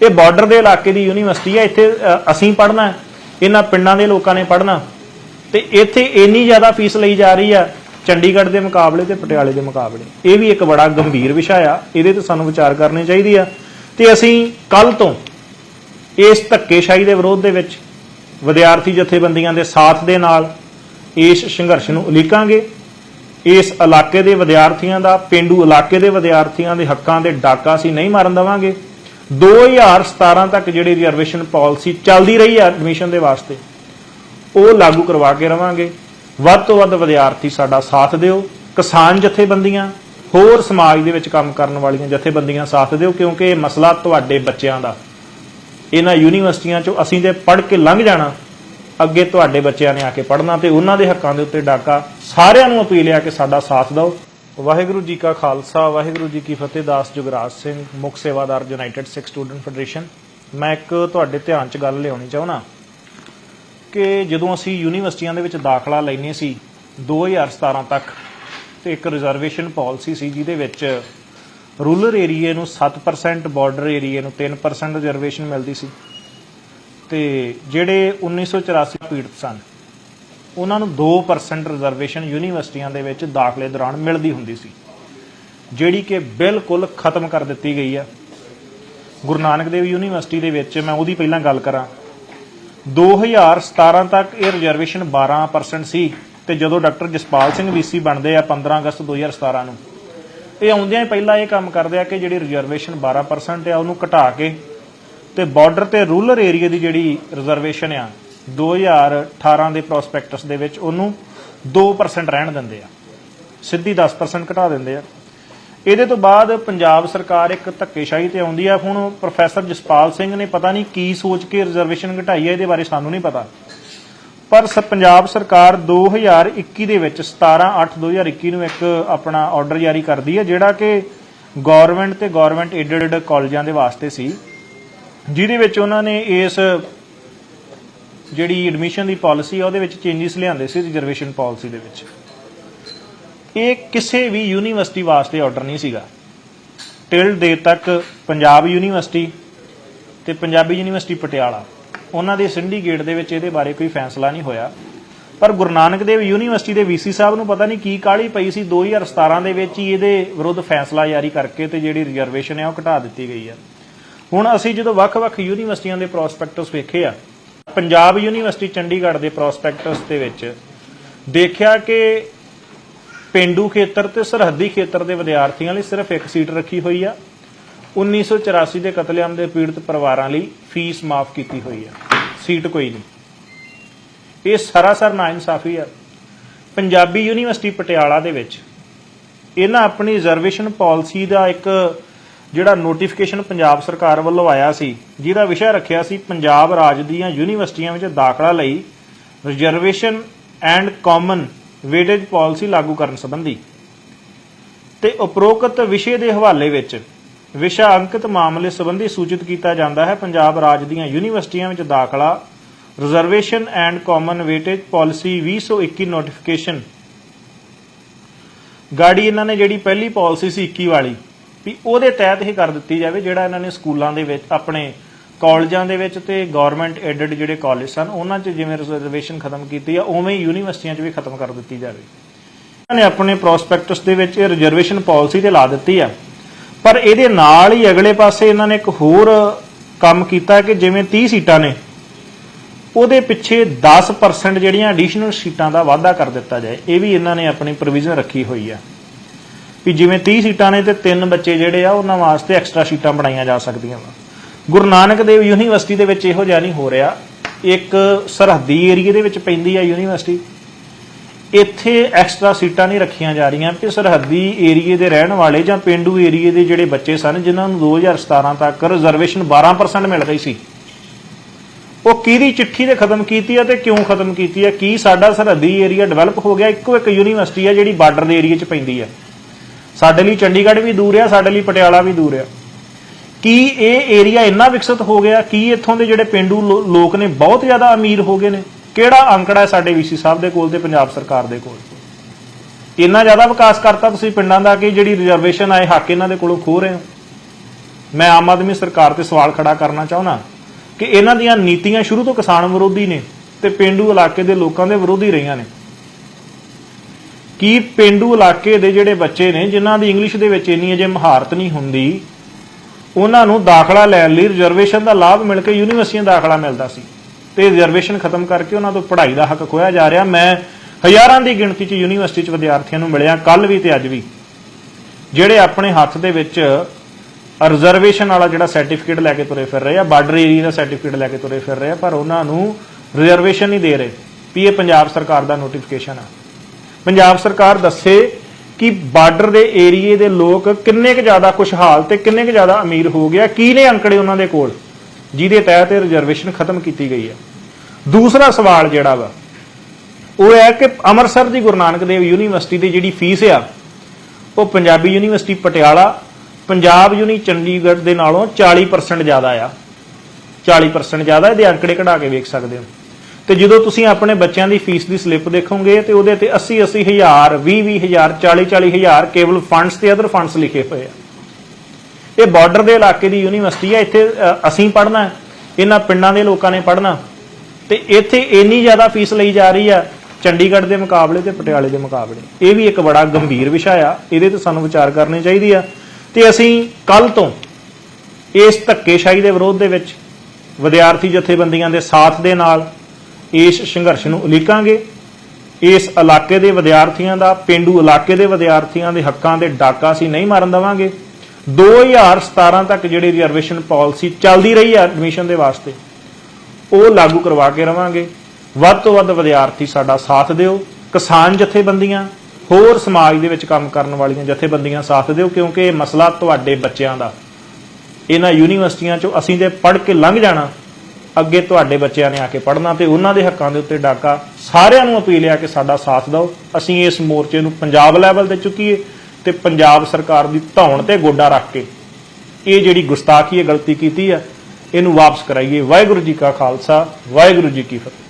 ਇਹ ਬਾਰਡਰ ਦੇ ਇਲਾਕੇ ਦੀ ਯੂਨੀਵਰਸਿਟੀ ਹੈ, ਇੱਥੇ ਅਸੀਂ ਪੜ੍ਹਨਾ ਇਹਨਾਂ ਪਿੰਡਾਂ ਦੇ ਲੋਕਾਂ ਨੇ ਪੜ੍ਹਨਾ। ਤੇ ਇੱਥੇ ਇੰਨੀ ਜ਼ਿਆਦਾ ਫੀਸ ਲਈ ਜਾ ਰਹੀ ਆ ਚੰਡੀਗੜ੍ਹ ਦੇ ਮੁਕਾਬਲੇ ਤੇ ਪਟਿਆਲੇ ਦੇ ਮੁਕਾਬਲੇ। ਇਹ ਵੀ ਇੱਕ ਬੜਾ ਗੰਭੀਰ ਵਿਸ਼ਾ ਆ, ਇਹਦੇ ਤੇ ਸਾਨੂੰ ਵਿਚਾਰ ਕਰਨੀ ਚਾਹੀਦੀ ਆ। ਤੇ ਅਸੀਂ ਕੱਲ ਤੋਂ ਇਸ ਧੱਕੇਸ਼ਾਹੀ ਦੇ ਵਿਰੋਧ ਦੇ ਵਿੱਚ ਵਿਦਿਆਰਥੀ ਜਥੇਬੰਦੀਆਂ ਦੇ ਸਾਥ ਦੇ ਨਾਲ ਇਸ ਸੰਘਰਸ਼ ਨੂੰ ਉਲੀਕਾਂਗੇ। ਇਸ ਇਲਾਕੇ ਦੇ ਵਿਦਿਆਰਥੀਆਂ ਦਾ, ਪਿੰਡੂ ਇਲਾਕੇ ਦੇ ਵਿਦਿਆਰਥੀਆਂ ਦੇ ਹੱਕਾਂ ਦੇ ਡਾਕਾ ਅਸੀਂ ਨਹੀਂ ਮਾਰਨ ਦੇਵਾਂਗੇ। 2017 ਤੱਕ ਜਿਹੜੀ ਰਿਜ਼ਰਵੇਸ਼ਨ ਪਾਲਿਸੀ ਚੱਲਦੀ ਰਹੀ ਹੈ ਐਡਮਿਸ਼ਨ ਦੇ ਵਾਸਤੇ, ਉਹ ਲਾਗੂ ਕਰਵਾ ਕੇ ਰਵਾਂਗੇ। ਵੱਧ ਤੋਂ ਵੱਧ ਵਿਦਿਆਰਥੀ ਸਾਡਾ ਸਾਥ ਦਿਓ, ਕਿਸਾਨ ਜਥੇਬੰਦੀਆਂ, ਹੋਰ ਸਮਾਜ ਦੇ ਵਿੱਚ ਕੰਮ ਕਰਨ ਵਾਲੀਆਂ ਜਥੇਬੰਦੀਆਂ ਸਾਥ ਦਿਓ, ਕਿਉਂਕਿ ਇਹ ਮਸਲਾ ਤੁਹਾਡੇ ਬੱਚਿਆਂ ਦਾ। ਇਹਨਾਂ ਯੂਨੀਵਰਸਿਟੀਆਂ ਚੋਂ ਅਸੀਂ ਜੇ ਪੜ੍ਹ ਕੇ ਲੰਘ ਜਾਣਾ, ਅੱਗੇ ਤੁਹਾਡੇ ਬੱਚਿਆਂ ਨੇ ਆ ਕੇ ਪੜ੍ਹਨਾ ਤੇ ਉਹਨਾਂ ਦੇ ਹੱਕਾਂ ਦੇ ਉੱਤੇ ਡਾਕਾ ਸਾਰਿਆਂ ਨੂੰ ਅਪੀਲ ਹੈ ਕਿ ਸਾਡਾ ਸਾਥ ਦਿਓ। ਵਾਹਿਗੁਰੂ ਜੀ ਕਾ ਖਾਲਸਾ, ਵਾਹਿਗੁਰੂ ਜੀ ਕੀ ਫਤਿਹ, ਦਾਸ ਜੁਗਰਾਜ ਸਿੰਘ, ਮੁੱਖ ਸੇਵਾਦਾਰ ਯੂਨਾਈਟਿਡ ਸਿੱਖ ਸਟੂਡੈਂਟ ਫੈਡਰੇਸ਼ਨ ਮੈਂ ਇੱਕ ਤੁਹਾਡੇ ਧਿਆਨ 'ਚ ਗੱਲ ਲਿਆਉਣੀ ਚਾਹੁੰਦਾ ਕਿ ਜਦੋਂ ਅਸੀਂ ਯੂਨੀਵਰਸਿਟੀਆਂ ਦੇ ਵਿੱਚ ਦਾਖਲਾ ਲੈਨੇ ਸੀ 2017 ਤੱਕ, ਤੇ ਇੱਕ ਰਿਜ਼ਰਵੇਸ਼ਨ ਪਾਲਿਸੀ ਸੀ ਜਿਹਦੇ ਵਿੱਚ ਰੂਰਲ ਏਰੀਏ ਨੂੰ 7% ਬਾਰਡਰ ਏਰੀਏ ਨੂੰ 3% ਰਿਜ਼ਰਵੇਸ਼ਨ ਮਿਲਦੀ ਸੀ। ਤੇ ਜਿਹੜੇ 1984 ਪੀੜਤ ਸਨ ਉਹਨਾਂ ਨੂੰ 2% ਰਿਜ਼ਰਵੇਸ਼ਨ ਯੂਨੀਵਰਸਿਟੀਆਂ ਦੇ ਵਿੱਚ ਦਾਖਲੇ ਦੌਰਾਨ ਮਿਲਦੀ ਹੁੰਦੀ ਸੀ, ਜਿਹੜੀ ਕਿ ਬਿਲਕੁਲ ਖਤਮ ਕਰ ਦਿੱਤੀ ਗਈ ਆ। ਗੁਰੂ ਨਾਨਕ ਦੇਵ ਯੂਨੀਵਰਸਿਟੀ ਦੇ ਵਿੱਚ ਮੈਂ ਉਹਦੀ ਪਹਿਲਾਂ ਗੱਲ ਕਰਾਂ। 2017 ਤੱਕ ਇਹ ਰਿਜ਼ਰਵੇਸ਼ਨ 12% ਸੀ ਤੇ ਜਦੋਂ ਡਾਕਟਰ ਜਸਪਾਲ ਸਿੰਘ ਵੀਸੀ ਬਣਦੇ ਆ 15 ਅਗਸਤ 2017 ਨੂੰ, ਇਹ ਆਉਂਦਿਆਂ ਹੀ ਪਹਿਲਾਂ ਇਹ ਕੰਮ ਕਰਦੇ ਆ ਕਿ ਜਿਹੜੀ ਰਿਜ਼ਰਵੇਸ਼ਨ 12% ਆ ਉਹਨੂੰ ਘਟਾ ਕੇ ਤੇ ਬਾਰਡਰ ਤੇ ਰੂਰਲ ਏਰੀਆ ਦੀ ਜਿਹੜੀ ਰਿਜ਼ਰਵੇਸ਼ਨ ਆ 2018 ਦੇ ਪ੍ਰੋਸਪੈਕਟਸ ਦੇ ਵਿੱਚ ਉਹਨੂੰ 2% ਰਹਿਣ ਦਿੰਦੇ ਆ। ਸਿੱਧੀ 10% ਘਟਾ ਦਿੰਦੇ ਆ। ਇਹਦੇ ਤੋਂ ਬਾਅਦ ਪੰਜਾਬ ਸਰਕਾਰ ਇੱਕ ਧੱਕੇਸ਼ਾਹੀ ਤੇ ਆਉਂਦੀ ਆ। ਹੁਣ ਪ੍ਰੋਫੈਸਰ ਜਸਪਾਲ ਸਿੰਘ ਨੇ ਪਤਾ ਨਹੀਂ ਕੀ ਸੋਚ ਕੇ ਰਿਜ਼ਰਵੇਸ਼ਨ ਘਟਾਈ ਹੈ ਇਹਦੇ ਬਾਰੇ ਸਾਨੂੰ ਨਹੀਂ ਪਤਾ। ਪਰ ਸ- ਪੰਜਾਬ ਸਰਕਾਰ 2021 ਦੇ ਵਿੱਚ 17/8/2021 ਨੂੰ ਇੱਕ ਆਪਣਾ ਆਰਡਰ ਜਾਰੀ ਕਰਦੀ ਹੈ ਜਿਹੜਾ ਕਿ ਗਵਰਨਮੈਂਟ ਤੇ ਗਵਰਨਮੈਂਟ ਏਡਡ ਕਾਲਜਾਂ ਦੇ ਵਾਸਤੇ ਸੀ। ਜਿਹਦੇ ਵਿੱਚ ਉਹਨਾਂ ਨੇ ਇਸ ਜਿਹੜੀ ਐਡਮਿਸ਼ਨ ਦੀ ਪਾਲਿਸੀ ਆ, ਉਹਦੇ ਵਿੱਚ ਚੇਂਜਸ ਲਿਆਂਦੇ ਸੀ ਰਿਜ਼ਰਵੇਸ਼ਨ ਪਾਲਿਸੀ ਦੇ ਵਿੱਚ। ਇਹ ਕਿਸੇ ਵੀ ਯੂਨੀਵਰਸਿਟੀ ਵਾਸਤੇ ਆਰਡਰ ਨਹੀਂ ਸੀਗਾ। ਟਿਲ ਦੇ ਤੱਕ ਪੰਜਾਬ ਯੂਨੀਵਰਸਿਟੀ ਤੇ ਪੰਜਾਬੀ ਯੂਨੀਵਰਸਿਟੀ ਪਟਿਆਲਾ, ਉਹਨਾਂ ਦੇ ਸਿੰਡੀਕੇਟ ਦੇ ਵਿੱਚ ਇਹਦੇ ਬਾਰੇ ਕੋਈ ਫੈਸਲਾ ਨਹੀਂ ਹੋਇਆ। ਪਰ ਗੁਰੂ ਨਾਨਕ ਦੇਵ ਯੂਨੀਵਰਸਿਟੀ ਦੇ ਵੀਸੀ ਸਾਹਿਬ ਨੂੰ ਪਤਾ ਨਹੀਂ ਕੀ ਕਾਹਲੀ ਪਈ ਸੀ 2017 ਦੇ ਵਿੱਚ ਹੀ ਇਹਦੇ ਵਿਰੁੱਧ ਫੈਸਲਾ ਜਾਰੀ ਕਰਕੇ ਤੇ ਜਿਹੜੀ ਰਿਜ਼ਰਵੇਸ਼ਨ ਹੈ ਉਹ ਘਟਾ ਦਿੱਤੀ ਗਈ ਹੈ ਹੁਣ ਅਸੀਂ ਜਦੋਂ ਵੱਖ-ਵੱਖ ਯੂਨੀਵਰਸਿਟੀਆਂ ਦੇ ਪ੍ਰੋਸਪੈਕਟਸ ਵੇਖੇ ਆ ਪੰਜਾਬ ਯੂਨੀਵਰਸਿਟੀ ਚੰਡੀਗੜ੍ਹ ਦੇ ਪ੍ਰੋਸਪੈਕਟਸ ਦੇ ਵਿੱਚ ਦੇਖਿਆ ਕਿ ਪਿੰਡੂ ਖੇਤਰ ਤੇ ਸਰਹੱਦੀ ਖੇਤਰ ਦੇ ਵਿਦਿਆਰਥੀਆਂ ਲਈ ਸਿਰਫ ਇੱਕ ਸੀਟ ਰੱਖੀ ਹੋਈ ਆ। 1984 ਦੇ ਕਤਲੇਆਮ ਦੇ ਪੀੜਤ ਪਰਿਵਾਰਾਂ ਲਈ ਫੀਸ ਮਾਫ ਕੀਤੀ ਹੋਈ ਆ। ਸੀਟ ਕੋਈ ਨਹੀਂ। ਇਹ ਸਰਾਸਰ ਨਾਇਨਸਾਫੀ ਆ। ਪੰਜਾਬੀ ਯੂਨੀਵਰਸਿਟੀ ਪਟਿਆਲਾ ਦੇ ਵਿੱਚ ਇਹਨਾਂ ਆਪਣੀ ਰਿਜ਼ਰਵੇਸ਼ਨ ਪਾਲਿਸੀ ਦਾ ਇੱਕ ਜਿਹੜਾ ਨੋਟੀਫਿਕੇਸ਼ਨ ਪੰਜਾਬ ਸਰਕਾਰ ਵੱਲੋਂ ਆਇਆ ਸੀ, ਜਿਹਦਾ ਵਿਸ਼ਾ ਰੱਖਿਆ ਸੀ ਪੰਜਾਬ ਰਾਜ ਦੀਆਂ ਯੂਨੀਵਰਸਿਟੀਆਂ ਵਿੱਚ ਦਾਖਲਾ ਲਈ reservation and common weightage policy ਲਾਗੂ ਕਰਨ ਸੰਬੰਧੀ। ਤੇ ਉਪਰੋਕਤ ਵਿਸ਼ੇ ਦੇ ਹਵਾਲੇ ਵਿੱਚ ਵਿਸ਼ਾ ਅੰਕਿਤ ਮਾਮਲੇ ਸੰਬੰਧੀ ਸੂਚਿਤ ਕੀਤਾ ਜਾਂਦਾ ਹੈ, ਪੰਜਾਬ ਰਾਜ ਦੀਆਂ ਯੂਨੀਵਰਸਿਟੀਆਂ ਵਿੱਚ ਦਾਖਲਾ reservation and common weightage policy 2021 notification ਗਾੜੀ ਇਹਨਾਂ ਨੇ ਜਿਹੜੀ ਪਹਿਲੀ ਪਾਲਿਸੀ ਸੀ 21 ਵਾਲੀ ਵੀ ਉਹਦੇ ਤਹਿਤ ਹੀ ਕਰ ਦਿੱਤੀ ਜਾਵੇ, ਜਿਹੜਾ ਇਹਨਾਂ ਨੇ ਸਕੂਲਾਂ ਦੇ ਵਿੱਚ, ਆਪਣੇ ਕਾਲਜਾਂ ਦੇ ਵਿੱਚ ਤੇ ਗਵਰਨਮੈਂਟ ਐਡਡ ਜਿਹੜੇ ਕਾਲਜ ਸਨ, ਉਹਨਾਂ 'ਚ ਜਿਵੇਂ ਰਿਜ਼ਰਵੇਸ਼ਨ ਖਤਮ ਕੀਤੀ ਆ, ਉਵੇਂ ਹੀ ਯੂਨੀਵਰਸਿਟੀਆਂ 'ਚ ਵੀ ਖਤਮ ਕਰ ਦਿੱਤੀ ਜਾਵੇ। ਇਹਨਾਂ ਨੇ ਆਪਣੇ ਪ੍ਰੋਸਪੈਕਟਸ ਦੇ ਵਿੱਚ ਇਹ ਰਿਜ਼ਰਵੇਸ਼ਨ ਪਾਲਿਸੀ ਤੇ ਲਾ ਦਿੱਤੀ ਆ। ਪਰ ਇਹਦੇ ਨਾਲ ਹੀ ਅਗਲੇ ਪਾਸੇ ਇਹਨਾਂ ਨੇ ਇੱਕ ਹੋਰ ਕੰਮ ਕੀਤਾ ਕਿ ਜਿਵੇਂ 30 ਸੀਟਾਂ ਨੇ, ਉਹਦੇ ਪਿੱਛੇ 10% ਜਿਹੜੀਆਂ ਐਡੀਸ਼ਨਲ ਸੀਟਾਂ ਦਾ ਵਾਅਦਾ ਕਰ ਦਿੱਤਾ ਜਾਏ। ਇਹ ਵੀ ਇਹਨਾਂ ਨੇ ਆਪਣੀ ਪ੍ਰੋਵੀਜ਼ਨ ਰੱਖੀ ਹੋਈ ਆ। ਵੀ ਜਿਵੇਂ 30 ਸੀਟਾਂ ਨੇ ਤੇ ਤਿੰਨ ਬੱਚੇ ਜਿਹੜੇ ਆ, ਉਹਨਾਂ ਵਾਸਤੇ ਐਕਸਟਰਾ ਸੀਟਾਂ ਬਣਾਈਆਂ ਜਾ ਸਕਦੀਆਂ ਵਾ। ਗੁਰੂ ਨਾਨਕ ਦੇਵ ਯੂਨੀਵਰਸਿਟੀ ਦੇ ਵਿੱਚ ਇਹੋ ਜਿਹਾ ਨਹੀਂ ਹੋ ਰਿਹਾ। ਇੱਕ ਸਰਹੱਦੀ ਏਰੀਏ ਦੇ ਵਿੱਚ ਪੈਂਦੀ ਆ ਯੂਨੀਵਰਸਿਟੀ। ਇੱਥੇ ਐਕਸਟਰਾ ਸੀਟਾਂ ਨਹੀਂ ਰੱਖੀਆਂ ਜਾ ਰਹੀਆਂ ਕਿ ਸਰਹੱਦੀ ਏਰੀਏ ਦੇ ਰਹਿਣ ਵਾਲੇ ਜਾਂ ਪਿੰਡੂ ਏਰੀਏ ਦੇ ਜਿਹੜੇ ਬੱਚੇ ਸਨ, ਜਿਨ੍ਹਾਂ ਨੂੰ 2017 ਤੱਕ ਰਿਜ਼ਰਵੇਸ਼ਨ 12% ਮਿਲ ਗਈ ਸੀ। ਉਹ ਕਿਹਦੀ ਚਿੱਠੀ ਤੇ ਖਤਮ ਕੀਤੀ ਹੈ ਤੇ ਕਿਉਂ ਖਤਮ ਕੀਤੀ ਹੈ ਕੀ ਸਾਡਾ ਸਰਹੱਦੀ ਏਰੀਆ ਡਿਵੈਲਪ ਹੋ ਗਿਆ? ਇੱਕੋ ਇੱਕ ਯੂਨੀਵਰਸਿਟੀ ਆ ਜਿਹੜੀ ਬਾਰਡਰ ਦੇ ਏਰੀਆ 'ਚ ਪੈਂਦੀ ਆ। ਸਾਡੇ ਲਈ ਚੰਡੀਗੜ੍ਹ ਵੀ ਦੂਰ ਆ, ਸਾਡੇ ਲਈ ਪਟਿਆਲਾ ਵੀ ਦੂਰ ਆ। ਕੀ ਇਹ ਏਰੀਆ ਇੰਨਾ ਵਿਕਸਿਤ ਹੋ ਗਿਆ, ਕੀ ਇੱਥੋਂ ਦੇ ਜਿਹੜੇ ਪਿੰਡੂ ਲੋ- ਲੋਕ ਨੇ, ਬਹੁਤ ਜ਼ਿਆਦਾ ਅਮੀਰ ਹੋ ਗਏ ਨੇ? ਕਿਹੜਾ ਅੰਕੜਾ ਹੈ ਸਾਡੇ ਵੀਸੀ ਸਾਹਿਬ ਦੇ ਕੋਲ ਤੇ ਪੰਜਾਬ ਸਰਕਾਰ ਦੇ ਕੋਲ? ਇੰਨਾ ਜ਼ਿਆਦਾ ਵਿਕਾਸ ਕਰਤਾ ਤੁਸੀਂ ਪਿੰਡਾਂ ਦਾ ਕਿ ਜਿਹੜੀ ਰਿਜ਼ਰਵੇਸ਼ਨ ਆਏ ਹੱਕ ਇਹਨਾਂ ਦੇ ਕੋਲੋਂ ਖੋ ਰਹੇ ਹੋ? ਮੈਂ ਆਮ ਆਦਮੀ ਸਰਕਾਰ ਤੇ ਸਵਾਲ ਖੜਾ ਕਰਨਾ ਚਾਹੁੰਦਾ ਕਿ ਇਹਨਾਂ ਦੀਆਂ ਨੀਤੀਆਂ ਸ਼ੁਰੂ ਤੋਂ ਕਿਸਾਨ ਵਿਰੋਧੀ ਨੇ ਤੇ ਪਿੰਡੂ ਇਲਾਕੇ ਦੇ ਲੋਕਾਂ ਦੇ ਵਿਰੋਧੀ ਰਹੀਆਂ ਨੇ। ਕੀ ਪਿੰਡੂ ਇਲਾਕੇ ਦੇ ਜਿਹੜੇ ਬੱਚੇ ਨੇ, ਜਿਨ੍ਹਾਂ ਦੀ ਇੰਗਲਿਸ਼ ਦੇ ਵਿੱਚ ਇੰਨੀ ਅਜੇ ਮਹਾਰਤ ਨਹੀਂ ਹੁੰਦੀ, ਉਹਨਾਂ ਨੂੰ ਦਾਖਲਾ ਲੈਣ ਲਈ ਰਿਜ਼ਰਵੇਸ਼ਨ ਦਾ ਲਾਭ ਮਿਲ ਕੇ ਯੂਨੀਵਰਸਿਟੀਆਂ ਦਾਖਲਾ ਮਿਲਦਾ ਸੀ। ਤੇ ਰਿਜ਼ਰਵੇਸ਼ਨ ਖਤਮ ਕਰਕੇ ਉਹਨਾਂ ਤੋਂ ਪੜ੍ਹਾਈ ਦਾ ਹੱਕ ਖੋਇਆ ਜਾ ਰਿਹਾ। ਮੈਂ ਹਜ਼ਾਰਾਂ ਦੀ ਗਿਣਤੀ 'ਚ ਯੂਨੀਵਰਸਿਟੀ 'ਚ ਵਿਦਿਆਰਥੀਆਂ ਨੂੰ ਮਿਲਿਆ। ਕੱਲ ਵੀ ਤੇ ਅੱਜ ਵੀ। ਜਿਹੜੇ ਆਪਣੇ ਹੱਥ ਦੇ ਵਿੱਚ ਰਿਜ਼ਰਵੇਸ਼ਨ ਵਾਲਾ ਜਿਹੜਾ ਸਰਟੀਫਿਕੇਟ ਲੈ ਕੇ ਤੁਰੇ ਫਿਰ ਰਹੇ ਆ, ਬਾਰਡਰ ਏਰੀਆ ਦਾ ਸਰਟੀਫਿਕੇਟ ਲੈ ਕੇ ਤੁਰੇ ਫਿਰ ਰਹੇ ਆ, ਪਰ ਉਹਨਾਂ ਨੂੰ ਰਿਜ਼ਰਵੇਸ਼ਨ ਨਹੀਂ ਦੇ ਰਹੇ। ਵੀ ਇਹ ਪੰਜਾਬ ਸਰਕਾਰ ਦਾ ਨੋਟੀਫਿਕੇਸ਼ਨ ਆ। ਪੰਜਾਬ ਸਰਕਾਰ ਦੱਸੇ ਕਿ ਬਾਰਡਰ ਦੇ ਏਰੀਏ ਦੇ ਲੋਕ ਕਿੰਨੇ ਕੁ ਜ਼ਿਆਦਾ ਖੁਸ਼ਹਾਲ ਤੇ ਕਿੰਨੇ ਕੁ ਜ਼ਿਆਦਾ ਅਮੀਰ ਹੋ ਗਿਆ, ਕੀ ਨੇ ਅੰਕੜੇ ਉਹਨਾਂ ਦੇ ਕੋਲ? ਜਿਹਦੇ ਤਹਿਤ ਇਹ ਰਿਜ਼ਰਵੇਸ਼ਨ ਖਤਮ ਕੀਤੀ ਗਈ ਹੈ। ਦੂਸਰਾ ਸਵਾਲ ਜਿਹੜਾ ਵਾ, ਉਹ ਹੈ ਕਿ ਅੰਮ੍ਰਿਤਸਰ ਦੀ ਗੁਰੂ ਨਾਨਕ ਦੇਵ ਯੂਨੀਵਰਸਿਟੀ ਦੀ ਜਿਹੜੀ ਫੀਸ ਆ, ਉਹ ਪੰਜਾਬੀ ਯੂਨੀਵਰਸਿਟੀ ਪਟਿਆਲਾ, ਪੰਜਾਬ ਯੂਨੀ ਚੰਡੀਗੜ੍ਹ ਦੇ ਨਾਲੋਂ 40% ਜ਼ਿਆਦਾ ਆ। 40% ਜ਼ਿਆਦਾ, ਇਹਦੇ ਅੰਕੜੇ ਕਢਾ ਕੇ ਵੇਖ ਸਕਦੇ ਹੋ। ਤੇ ਜਦੋਂ ਤੁਸੀਂ ਆਪਣੇ ਬੱਚਿਆਂ ਦੀ ਫੀਸ ਦੀ ਸਲਿੱਪ ਦੇਖੋਗੇ ਤੇ ਉਹਦੇ ਤੇ 80 80 ਹਜ਼ਾਰ 20 20 ਹਜ਼ਾਰ 40 40 ਹਜ਼ਾਰ ਕੇਵਲ ਫੰਡਸ ਤੇ ਅਦਰ ਫੰਡਸ ਲਿਖੇ ਹੋਏ ਆ। ਇਹ ਬਾਰਡਰ ਦੇ ਇਲਾਕੇ ਦੀ ਯੂਨੀਵਰਸਿਟੀ ਆ, ਇੱਥੇ ਅਸੀਂ ਪੜ੍ਹਨਾ ਇਹਨਾਂ ਪਿੰਡਾਂ ਦੇ ਲੋਕਾਂ ਨੇ ਪੜ੍ਹਨਾ। ਤੇ ਇੱਥੇ ਇੰਨੀ ਜ਼ਿਆਦਾ ਫੀਸ ਲਈ ਜਾ ਰਹੀ ਆ, ਚੰਡੀਗੜ੍ਹ ਦੇ ਮੁਕਾਬਲੇ ਤੇ ਪਟਿਆਲੇ ਦੇ ਮੁਕਾਬਲੇ। ਇਹ ਵੀ ਇੱਕ ਬੜਾ ਗੰਭੀਰ ਵਿਸ਼ਾ ਆ, ਇਹਦੇ ਤੇ ਸਾਨੂੰ ਵਿਚਾਰ ਕਰਨੀ ਚਾਹੀਦੀ ਆ। ਤੇ ਅਸੀਂ ਕੱਲ ਤੋਂ ਇਸ ਧੱਕੇਸ਼ਾਹੀ ਦੇ ਵਿਰੋਧ ਦੇ ਵਿੱਚ ਵਿਦਿਆਰਥੀ ਜਥੇਬੰਦੀਆਂ ਦੇ ਸਾਥ ਦੇ ਨਾਲ ਇਸ ਸੰਘਰਸ਼ ਨੂੰ ਉਲੀਕਾਂਗੇ। ਇਸ ਇਲਾਕੇ ਦੇ ਵਿਦਿਆਰਥੀਆਂ ਦਾ, ਪਿੰਡੂ ਇਲਾਕੇ ਦੇ ਵਿਦਿਆਰਥੀਆਂ ਦੇ ਹੱਕਾਂ ਦੇ ਡਾਕਾ ਅਸੀਂ ਨਹੀਂ ਮਾਰਨ ਦੇਵਾਂਗੇ। 2017 ਤੱਕ ਜਿਹੜੀ ਰਿਜ਼ਰਵੇਸ਼ਨ ਪਾਲਿਸੀ ਚੱਲਦੀ ਰਹੀ ਹੈ ਐਡਮਿਸ਼ਨ ਦੇ ਵਾਸਤੇ, ਉਹ ਲਾਗੂ ਕਰਵਾ ਕੇ ਰਵਾਂਗੇ। ਵੱਧ ਤੋਂ ਵੱਧ ਵਿਦਿਆਰਥੀ ਸਾਡਾ ਸਾਥ ਦਿਓ, ਕਿਸਾਨ ਜਥੇਬੰਦੀਆਂ, ਹੋਰ ਸਮਾਜ ਦੇ ਵਿੱਚ ਕੰਮ ਕਰਨ ਵਾਲੀਆਂ ਜਥੇਬੰਦੀਆਂ ਸਾਥ ਦਿਓ, ਕਿਉਂਕਿ ਇਹ ਮਸਲਾ ਤੁਹਾਡੇ ਬੱਚਿਆਂ ਦਾ। ਇਹਨਾਂ ਯੂਨੀਵਰਸਿਟੀਆਂ ਚੋਂ ਅਸੀਂ ਜੇ ਪੜ੍ਹ ਕੇ ਲੰਘ ਜਾਣਾ। ਅੱਗੇ ਤੁਹਾਡੇ ਬੱਚਿਆਂ ਨੇ ਆ ਕੇ ਪੜ੍ਹਨਾ ਤੇ ਉਹਨਾਂ ਦੇ ਹੱਕਾਂ ਦੇ ਉੱਤੇ ਡਾਕਾ। ਸਾਰਿਆਂ ਨੂੰ ਅਪੀਲ ਹੈ ਕਿ ਸਾਡਾ ਸਾਥ ਦਿਓ। ਅਸੀਂ ਇਸ ਮੋਰਚੇ ਨੂੰ ਪੰਜਾਬ ਲੈਵਲ ਤੇ ਚੁੱਕੀਏ ਤੇ ਪੰਜਾਬ ਸਰਕਾਰ ਦੀ ਧੌਣ ਤੇ ਗੋਡਾ ਰੱਖ ਕੇ ਇਹ ਜਿਹੜੀ ਗੁਸਤਾਖੀ ਹੈ, ਗਲਤੀ ਕੀਤੀ ਹੈ, ਇਹਨੂੰ ਵਾਪਸ ਕਰਾਈਏ। ਵਾਹਿਗੁਰੂ ਜੀ ਕਾ ਖਾਲਸਾ, ਵਾਹਿਗੁਰੂ ਜੀ ਕੀ ਫਤਿਹ।